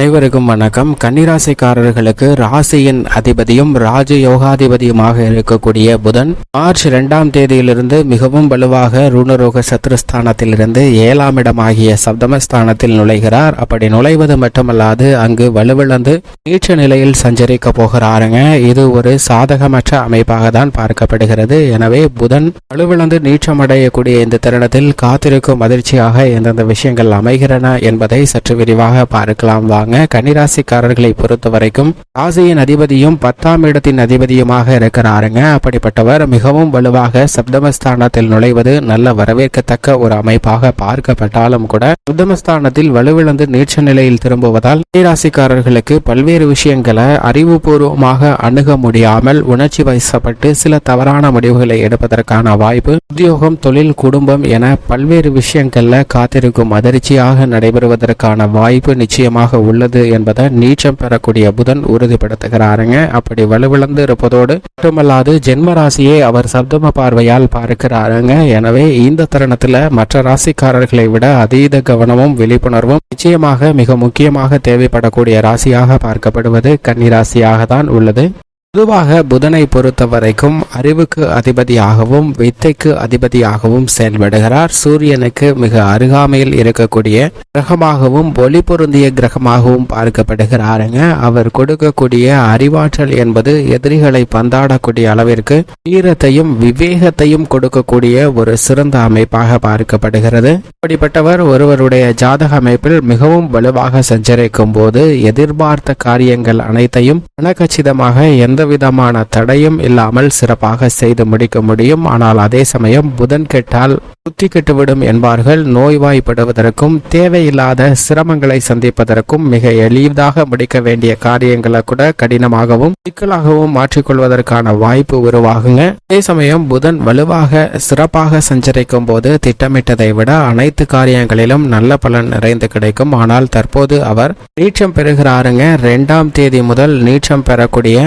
அனைவருக்கும் வணக்கம். கன்னிராசிக்காரர்களுக்கு ராசியின் அதிபதியும் ராஜ யோகாதிபதியுமாக இருக்கக்கூடிய புதன் மார்ச் இரண்டாம் தேதியிலிருந்து மிகவும் வலுவாக ருணரோக சத்ருஸ்தானத்திலிருந்து ஏழாம் இடமாகிய சப்தமஸ்தானத்தில் நுழைகிறார். அப்படி நுழைவது மட்டுமல்லாது அங்கு வலுவிழந்து நீச்ச நிலையில் சஞ்சரிக்க போகிறாருங்க. இது ஒரு சாதகமற்ற அமைப்பாக தான் பார்க்கப்படுகிறது. எனவே புதன் வலுவிழந்து நீச்சமடையக்கூடிய இந்த தருணத்தில் காத்திருக்கும் அதிர்ச்சியாக எந்தெந்த விஷயங்கள் அமைகிறன என்பதை சற்று விரிவாக பார்க்கலாம். வாங்க. கன்னிராசிக்காரர்களை பொறுத்த வரைக்கும் ராசியின் அதிபதியும் பத்தாம் இடத்தின் அதிபதியுமாக இருக்கிறாருங்க. அப்படிப்பட்டவர் மிகவும் வலுவாக சப்தமஸ்தானத்தில் நுழைவது நல்ல வரவேற்கத்தக்க ஒரு அமைப்பாக பார்க்கப்பட்டாலும் கூட சப்தமஸ்தானத்தில் வலுவிழந்து நீச்ச நிலையில் திரும்புவதால் கன்னிராசிக்காரர்களுக்கு பல்வேறு விஷயங்களை அறிவுபூர்வமாக அணுக முடியாமல் உணர்ச்சி வயசப்பட்டு சில தவறான முடிவுகளை எடுப்பதற்கான வாய்ப்பு உத்தியோகம் தொழில் குடும்பம் என பல்வேறு விஷயங்கள்ல காத்திருக்கும் அதிர்ச்சியாக நடைபெறுவதற்கான வாய்ப்பு நிச்சயமாக உள்ள உள்ளது என்பதை நீச்சம் பெறக்கூடிய புதன் உறுதிப்படுத்துகிறாருங்க. அப்படி வலுவிழந்து இருப்பதோடு மட்டுமல்லாது ஜென்ம ராசியை அவர் சப்தம பார்வையால் பார்க்கிறாருங்க. எனவே இந்த தருணத்துல மற்ற ராசிக்காரர்களை விட அதீத கவனமும் விழிப்புணர்வும் நிச்சயமாக மிக முக்கியமாக தேவைப்படக்கூடிய ராசியாக பார்க்கப்படுவது கன்னிராசியாக தான் உள்ளது. பொதுவாக புதனை பொறுத்த வரைக்கும் அறிவுக்கு அதிபதியாகவும் வித்தைக்கு அதிபதியாகவும் செயல்படுகிறார். சூரியனுக்கு மிக அருகாமையில் இருக்கக்கூடிய கிரகமாகவும் ஒளி பொருந்திய கிரகமாகவும் பார்க்கப்படுகிறாருங்க அவர் கொடுக்கக்கூடிய அறிவாற்றல் என்பது எதிரிகளை பந்தாடக்கூடிய அளவிற்கு வீரத்தையும் விவேகத்தையும் கொடுக்கக்கூடிய ஒரு சிறந்த அமைப்பாக பார்க்கப்படுகிறது. அப்படிப்பட்டவர் ஒருவருடைய ஜாதக அமைப்பில் மிகவும் வலுவாக சஞ்சரிக்கும் போது எதிர்பார்த்த காரியங்கள் அனைத்தையும் மனக்கச்சிதமாக எந்த விதமான தடையும் இல்லாமல் சிறப்பாக செய்து முடிக்க முடியும். ஆனால் அதே சமயம் புதன் கெட்டால் புத்தி கெட்டுவிடும் என்பார்கள். நோய்வாய்ப்படுவதற்கும் தேவையில்லாத சிரமங்களை சந்திப்பதற்கும் மிக எளிதாக முடிக்க வேண்டிய காரியங்களை கூட கடினமாகவும் சிக்கலாகவும் மாற்றிக்கொள்வதற்கான வாய்ப்பு உருவாகுங்க. அதே சமயம் புதன் வலுவாக சிறப்பாக சஞ்சரிக்கும் போது திட்டமிட்டதை விட அனைத்து காரியங்களிலும் நல்ல பலன் நிறைந்து கிடைக்கும். ஆனால் தற்போது அவர் நீச்சம் பெறுகிறாருங்க. இரண்டாம் தேதி முதல் நீச்சம் பெறக்கூடிய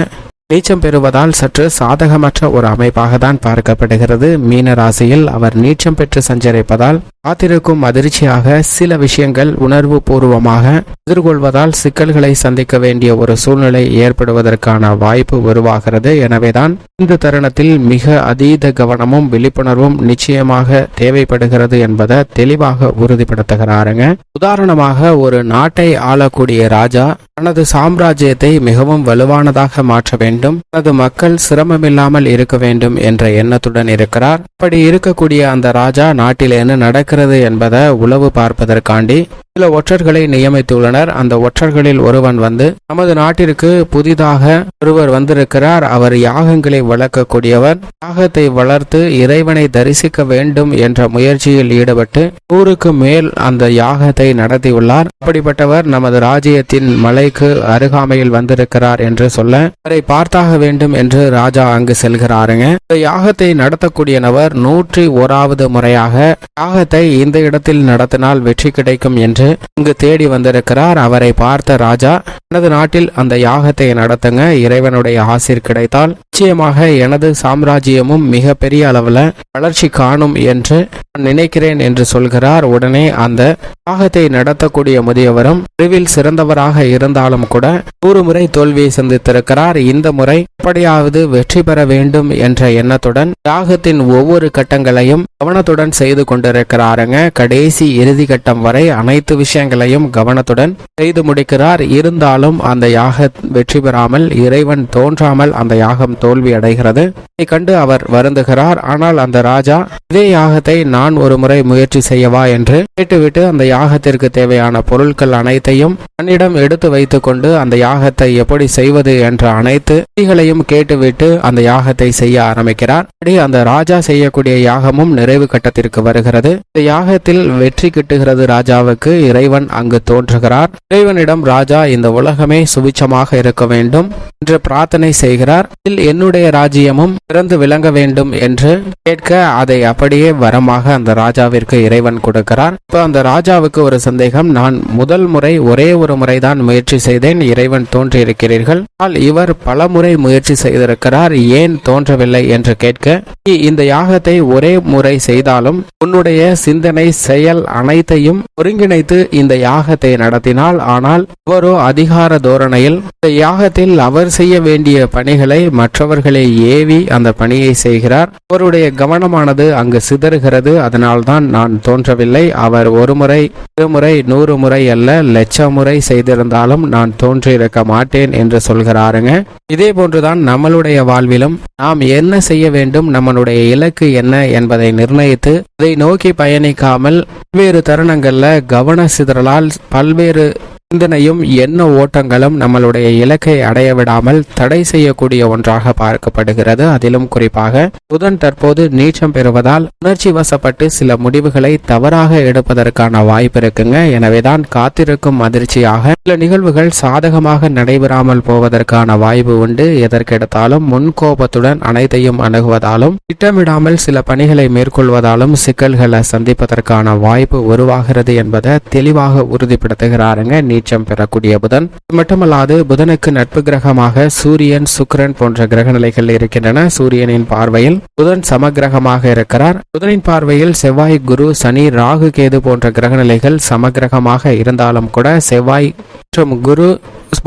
நீச்சம் பெறுவதால் சற்று சாதகமற்ற ஒரு அமைப்பாக தான் பார்க்கப்படுகிறது. மீன ராசியில் அவர் நீச்சம் பெற்று சஞ்சரிப்பதால் காத்திருக்கும் அதிர்ச்சியாக சில விஷயங்கள் உணர்வு பூர்வமாக எதிர்கொள்வதால் சிக்கல்களை சந்திக்க வேண்டிய ஒரு சூழ்நிலை ஏற்படுவதற்கான வாய்ப்பு உருவாகிறது. எனவேதான் இந்த தருணத்தில் மிக அதீத கவனமும் விழிப்புணர்வும் நிச்சயமாக தேவைப்படுகிறது என்பதை தெளிவாக உறுதிப்படுத்துகிறாருங்க. உதாரணமாக ஒரு நாட்டை ஆளக்கூடிய ராஜா தனது சாம்ராஜ்யத்தை மிகவும் வலுவானதாக மாற்ற வேண்டும். தனது மக்கள் சிரமமில்லாமல் இருக்க வேண்டும் என்ற எண்ணத்துடன் இருக்கிறார். அப்படி இருக்கக்கூடிய அந்த ராஜா நாட்டில் என்ன நடக்கிறது என்பதை உளவு பார்ப்பதற்காண்டி சில ஒற்றர்களை நியமித்துள்ளனர். அந்த ஒற்றர்களில் ஒருவன் வந்து நமது நாட்டிற்கு புதிதாக ஒருவர் வந்திருக்கிறார். அவர் யாகங்களை வளர்க்கக்கூடியவர். யாகத்தை வளர்த்து இறைவனை தரிசிக்க வேண்டும் என்ற முயற்சியில் ஈடுபட்டு நூறுக்கு மேல் அந்த யாகத்தை நடத்தியுள்ளார். அப்படிப்பட்டவர் நமது ராஜ்யத்தின் மலைக்கு அருகாமையில் வந்திருக்கிறார் என்று சொல்ல அவரை பார்த்தாக வேண்டும் என்று ராஜா அங்கு செல்கிறாருங்க. இந்த யாகத்தை நடத்தக்கூடிய நபர் நூற்றி ஓராவது முறையாக யாகத்தை இந்த இடத்தில் நடத்தினால் வெற்றி கிடைக்கும் என்று இங்கு தேடி வந்திருக்கிறார். அவரை பார்த்த ராஜா எனது நாட்டில் அந்த யாகத்தை நடத்துங்க. இறைவனுடைய ஆசிர் கிடைத்தால் நிச்சயமாக எனது சாம்ராஜ்யமும் மிக பெரிய அளவுல வளர்ச்சி காணும் என்று நான் நினைக்கிறேன் என்று சொல்கிறார். உடனே அந்த யாகத்தை நடத்தக்கூடிய முதியவரும் அறிவில் சிறந்தவராக இருந்த இருந்தாலும் கூட நூறு முறை தோல்வியை சந்தித்திருக்கிறார். இந்த முறை எப்படியாவது வெற்றி பெற வேண்டும் என்ற எண்ணத்துடன் யாகத்தின் ஒவ்வொரு கட்டங்களையும் கவனத்துடன் செய்து கொண்டிருக்கிறாருங்க. கடைசி இறுதி கட்டம் வரை அனைத்து விஷயங்களையும் கவனத்துடன் செய்து முடிக்கிறார். இருந்தாலும் அந்த யாக வெற்றி பெறாமல் இறைவன் தோன்றாமல் அந்த யாகம் தோல்வி அடைகிறது. இதை கண்டு அவர் வருந்துகிறார். ஆனால் அந்த ராஜா இதே யாகத்தை நான் ஒரு முறை முயற்சி செய்யவா? என்று கேட்டுவிட்டு அந்த யாகத்திற்கு தேவையான பொருட்கள் அனைத்தையும் தன்னிடம் எடுத்து வைத்து கொண்டு அந்த யாகத்தை எப்படி செய்வது என்ற அனைத்து விதிகளையும் கேட்டுவிட்டு அந்த யாகத்தை செய்ய ஆரம்பிக்கிறார். அப்படி அந்த ராஜா செய்யக்கூடிய யாகமும் நிறைவு கட்டத்திற்கு வருகிறது. இந்த யாகத்தில் வெற்றி கிட்டுகிறது ராஜாவுக்கு இறைவன் அங்கு தோன்றுகிறார். இறைவனிடம் ராஜா இந்த உலகமே சுபிச்சமாக இருக்க வேண்டும் என்று பிரார்த்தனை செய்கிறார். இதில் என்னுடைய ராஜ்யமும் பிறந்து விளங்க வேண்டும் என்று கேட்க அதை அப்படியே வரமாக அந்த ராஜாவிற்கு இறைவன் கொடுக்கிறார். இப்ப அந்த ராஜாவுக்கு ஒரு சந்தேகம் நான் முதல் முறை ஒரே ஒரு முறைதான் முயற்சி முயற்சி செய்தேன் இறைவன் தோன்றியிருக்கிறீர்கள். ஆனால் இவர் பலமுறை முயற்சி செய்திருக்கிறார் ஏன் தோன்றவில்லை என்று கேட்க நீ இந்த யாகத்தை ஒரே முறை செய்தாலும் உன்னுடைய சிந்தனை செயல் அனைத்தையும் ஒருங்கிணைத்து இந்த யாகத்தை நடத்தினால் ஆனால் அவரோ அதிகார தோரணையில் இந்த யாகத்தில் அவர் செய்ய வேண்டிய பணிகளை மற்றவர்களை ஏவி அந்த பணியை செய்கிறார். அவருடைய கவனமானது அங்கு சிதறுகிறது அதனால்தான் நான் தோன்றவில்லை. அவர் ஒரு முறை இருமுறை நூறு முறை அல்ல லட்சம் முறை செய்திருந்தாலும் நான் தோன்றியிருக்க மாட்டேன் என்று சொல்கிறாருங்க. இதே போன்றுதான் நம்மளுடைய வாழ்விலும் நாம் என்ன செய்ய வேண்டும் நம்மளுடைய இலக்கு என்ன என்பதை நிர்ணயித்து அதை நோக்கி பயணிக்காமல் பல்வேறு தருணங்கள்ல கவன சிதறலால் பல்வேறு சிந்தனையும் எண்ண ஓட்டங்களும் நம்மளுடைய இலக்கை அடைய விடாமல் தடை செய்யக்கூடிய ஒன்றாக பார்க்கப்படுகிறது. அதிலும் குறிப்பாக புதன் தற்போது நீச்சம் பெறுவதால் உணர்ச்சி வசப்பட்டு சில முடிவுகளை தவறாக எடுப்பதற்கான வாய்ப்பு இருக்குங்க. எனவேதான் காத்திருக்கும் அதிர்ச்சியாக சில நிகழ்வுகள் சாதகமாக நடைபெறாமல் போவதற்கான வாய்ப்பு உண்டு. எதற்கெடுத்தாலும் முன்கோபத்துடன் அனைத்தையும் அணுகுவதாலும் திட்டமிடாமல் சில பணிகளை மேற்கொள்வதாலும் சிக்கல்களை சந்திப்பதற்கான வாய்ப்பு உருவாகிறது என்பதை தெளிவாக உறுதிப்படுத்துகிறாருங்க. உச்சம் பெறக்கூடிய புதன். இது மட்டுமல்லாது புதனுக்கு நட்பு கிரகமாக சூரியன் சுக்கிரன் போன்ற கிரக நிலைகள் இருக்கின்றன. சூரியனின் பார்வையில் புதன் சமகிரகமாக இருக்கிறார். புதனின் பார்வையில் செவ்வாய் குரு சனி ராகு கேது போன்ற கிரக நிலைகள் சமகிரகமாக இருந்தாலும் கூட செவ்வாய் மற்றும் குரு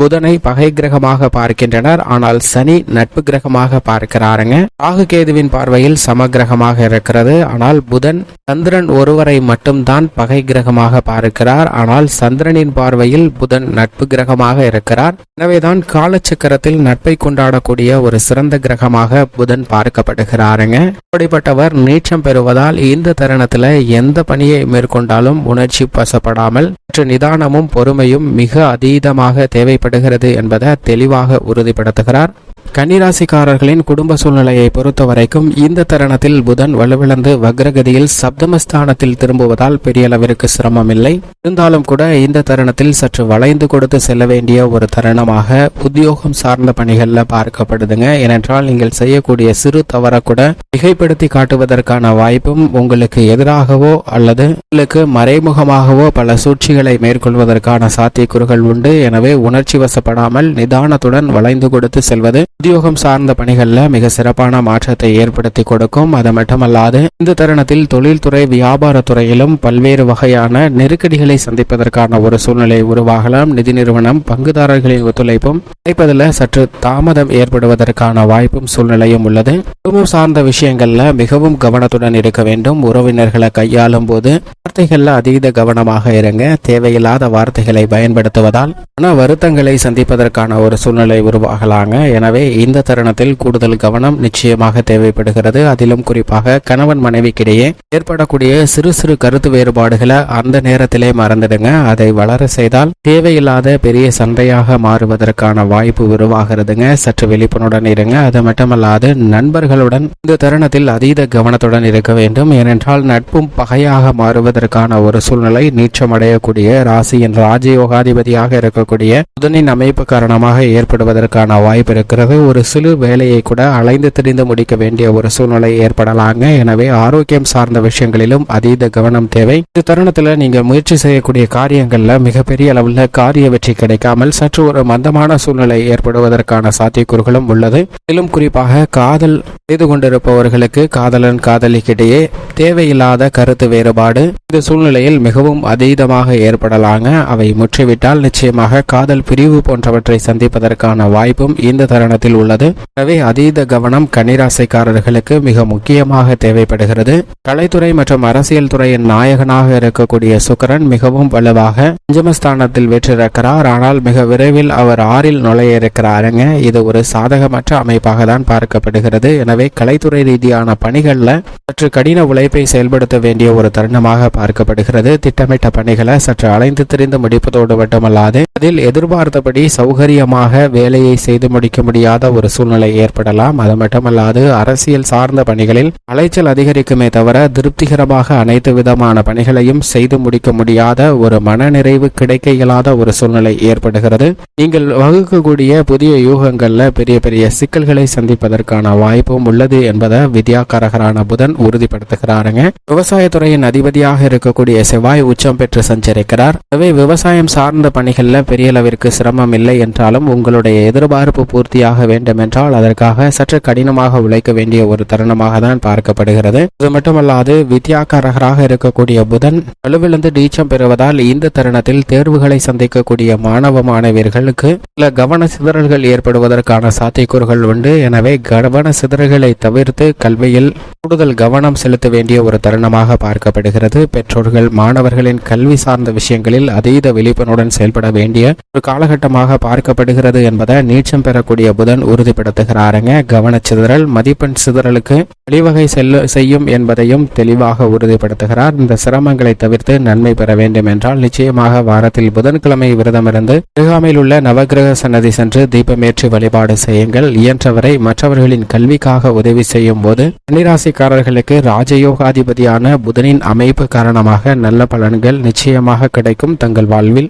புதனை பகை கிரகமாக பார்க்கின்றனர். ஆனால் சனி நட்பு கிரகமாக பார்க்கிறாருங்க. ராகு கேதுவின் பார்வையில் சமகிரகமாக இருக்கிறது. ஆனால் புதன் சந்திரன் ஒருவரை மட்டும்தான் பகை கிரகமாக பார்க்கிறார். ஆனால் சந்திரனின் பார்வையில் புதன் நட்பு கிரகமாக இருக்கிறார். எனவேதான் காலச்சக்கரத்தில் நட்பை கொண்டாடக்கூடிய ஒரு சிறந்த கிரகமாக புதன் பார்க்கப்படுகிறாருங்க. அப்படிப்பட்டவர் நீச்சம் பெறுவதால் இந்த தருணத்துல எந்த பணியை மேற்கொண்டாலும் உணர்ச்சி பசப்படாமல் சற்று நிதானமும் பொறுமையும் மிக அதீதமாக தேவைப்படுகிறது என்பதை தெளிவாக உறுதிப்படுத்துகிறார். கன்னிராசிக்காரர்களின் குடும்ப சூழ்நிலையை பொறுத்த வரைக்கும் இந்த தருணத்தில் புதன் வலுவிழந்து வக்ரகதியில் சப்தமஸ்தானத்தில் திரும்புவதால் பெரிய அளவிற்கு சிரமம் இல்லை இருந்தாலும் கூட இந்த தருணத்தில் சற்று வளைந்து கொடுத்து செல்ல வேண்டிய ஒரு தருணமாக உத்தியோகம் சார்ந்த பணிகள்ல பார்க்கப்படுதுங்க. ஏனென்றால் நீங்கள் செய்யக்கூடிய சிறு தவற கூட மிகைப்படுத்தி காட்டுவதற்கான வாய்ப்பும் உங்களுக்கு எதிராகவோ அல்லது உங்களுக்கு மறைமுகமாகவோ பல சூழ்ச்சிகளை மேற்கொள்வதற்கான சாத்தியக்கூறுகள் உண்டு. எனவே உணர்ச்சி வசப்படாமல் நிதானத்துடன் வளைந்து கொடுத்து செல்வது உத்தியோகம் சார்ந்த பணிகளில் மிக சிறப்பான மாற்றத்தை ஏற்படுத்தி கொடுக்கும். அது மட்டுமல்லாது இந்த தருணத்தில் தொழில்துறை வியாபார துறையிலும் பல்வேறு வகையான நெருக்கடிகளை சந்திப்பதற்கான ஒரு சூழ்நிலை உருவாகலாம். நிதி நிறுவனம் பங்குதாரர்களின் ஒத்துழைப்பும் கிடைப்பதில் சற்று தாமதம் ஏற்படுவதற்கான வாய்ப்பும் சூழ்நிலையும் உள்ளது. குடும்பம் சார்ந்த விஷயங்கள்ல மிகவும் கவனத்துடன் இருக்க வேண்டும். உறவினர்களை கையாளும் போது வார்த்தைகள்ல அதீத கவனமாக இருங்க. தேவையில்லாத வார்த்தைகளை பயன்படுத்துவதால் மன வருத்தங்களை சந்திப்பதற்கான ஒரு சூழ்நிலை உருவாகலாங்க. எனவே இந்த தருணத்தில் கூடுதல் கவனம் நிச்சயமாக தேவைப்படுகிறது. அதிலும் குறிப்பாக கணவன் மனைவிக்கிடையே ஏற்படக்கூடிய சிறு சிறு கருத்து வேறுபாடுகளை அந்த நேரத்திலே மறந்துடுங்க. அதை வளர செய்தால் தேவையில்லாத பெரிய சண்டையாக மாறுவதற்கான வாய்ப்பு உருவாகிறதுங்க. சற்று விழிப்புணர்வுடன் இருங்க. அது மட்டுமல்லாது நண்பர்களுடன் இந்த தருணத்தில் அதீத கவனத்துடன் இருக்க வேண்டும். ஏனென்றால் நட்பும் பகையாக மாறுவதற்கான ஒரு சூழ்நிலை நீச்சமடையக்கூடிய ராசியின் ராஜயோகாதிபதியாக இருக்கக்கூடிய புதனின் அமைப்பு காரணமாக ஏற்படுவதற்கான வாய்ப்பு இருக்கிறது. ஒரு சிறு வேலையை கூட அலைந்து திரிந்து முடிக்க வேண்டிய ஒரு சூழ்நிலை ஏற்படலாங்க. எனவே ஆரோக்கியம் சார்ந்த விஷயங்களிலும் அதீத கவனம் தேவை. இந்த தருணத்துல நீங்க முயற்சி செய்யக்கூடிய காரியங்கள்ல மிகப்பெரிய அளவில் காரிய வெற்றி கிடைக்காமல் சற்று ஒரு மந்தமான சூழ்நிலை ஏற்படுவதற்கான சாத்தியக்கூறுகளும் உள்ளது. மேலும் குறிப்பாக காதல் செய்து கொண்டிருப்பவர்களுக்கு காதலன் காதலிக்கிடையே தேவையில்லாத கருத்து வேறுபாடு. இந்த சூழ்நிலையில் மிகவும் அதீதமாக ஏற்படலாங்க. அவை முற்றிவிட்டால் நிச்சயமாக காதல் பிரிவு போன்றவற்றை சந்திப்பதற்கான வாய்ப்பும் இந்த தருணத்தில் உள்ளது. எனவே அதீத கவனம் கன்னிராசைக்காரர்களுக்கு மிக முக்கியமாக தேவைப்படுகிறது. கலைத்துறை மற்றும் அரசியல் துறையின் நாயகனாக இருக்கக்கூடிய சுக்கரன் மிகவும் வலுவாக பஞ்சமஸ்தானத்தில் வெற்றிருக்கிறார் ஆனால் மிக விரைவில் அவர் ஆறில் நுழைய இருக்கிறாருங்க. இது ஒரு சாதகமற்ற அமைப்பாக தான் பார்க்கப்படுகிறது. எனவே கலைத்துறை ரீதியான பணிகளில் சற்று கடின உழைப்பை செயல்படுத்த வேண்டிய ஒரு தருணமாக பார்க்கப்படுகிறது. திட்டமிட்ட பணிகளை சற்று அலைந்து திரிந்து முடிப்பதோடு மட்டுமல்லாது அதில் எதிர்பார்த்தபடி சௌகரியமாக வேலையை செய்து முடிக்க முடியாத ஒரு சூழ்நிலை ஏற்படலாம். அது மட்டுமல்லாது அரசியல் சார்ந்த பணிகளில் அலைச்சல் அதிகரிக்குமே தவிர திருப்திகரமாக அனைத்து விதமான பணிகளையும் செய்து முடிக்க முடியாத ஒரு மனநிறைவு கிடைக்க இயலாத ஒரு சூழ்நிலை ஏற்படுகிறது. நீங்கள் வகுக்கக்கூடிய புதிய யூகங்கள்ல பெரிய பெரிய சிக்கல்களை சந்திப்பதற்கான வாய்ப்பும் உள்ளது என்பதை வித்யாகாரகரான புதன் உறுதிப்படுத்துகிறாருங்க. விவசாயத்துறையின் அதிபதியாக இருக்கக்கூடிய செவ்வாய் உச்சம் பெற்று சஞ்சரிக்கிறார். எனவே விவசாயம் சார்ந்த பணிகளில் பெரிய அளவிற்கு சிரமம் இல்லை என்றாலும் உங்களுடைய எதிர்பார்ப்பு பூர்த்தியாக வேண்டும் என்றால் அதற்காக சற்று கடினமாக உழைக்க வேண்டிய ஒரு தருணமாக தான் பார்க்கப்படுகிறது. இது மட்டுமல்லாது வித்யாகாரகராக இருக்கக்கூடிய புதன் வலுவிழந்து நீச்சம் பெறுவதால் இந்த தருணத்தில் தேர்வுகளை சந்திக்கக்கூடிய மாணவ மாணவியர்களுக்கு சில கவன சிதறல்கள் ஏற்படுவதற்கான சாத்தியக்கூறுகள் உண்டு. எனவே கவன சிதறல்கள் தவிர்த்து கல்வியில் கூடுதல் கவனம் செலுத்த வேண்டிய ஒரு தருணமாக பார்க்கப்படுகிறது. பெற்றோர்கள் மாணவர்களின் கல்வி சார்ந்த விஷயங்களில் அதீத விழிப்புணர்வுடன் செயல்பட வேண்டிய ஒரு காலகட்டமாக பார்க்கப்படுகிறது என்பதை நீச்சம் பெறக்கூடிய புதன் உறுதிப்படுத்துகிறாருங்க. கவனச்சிதறல் மதிப்பெண் சிதறலுக்கு வழிவகை செல்ல செய்யும் என்பதையும் தெளிவாக உறுதிப்படுத்துகிறார். இந்த சிரமங்களை தவிர்த்து நன்மை பெற வேண்டும் என்றால் நிச்சயமாக வாரத்தில் புதன்கிழமை விரதமிருந்து அருகாமையில் உள்ள நவகிரக சன்னதி சென்று தீபமேற்றி வழிபாடு செய்யுங்கள். இயன்றவரை மற்றவர்களின் கல்விக்காக உதவி செய்யும் போது கன்னிராசிக்காரர்களுக்கு ராஜயோகாதிபதியான புதனின் அமைப்பு காரணமாக நல்ல பலன்கள் நிச்சயமாக கிடைக்கும் தங்கள் வாழ்வில்.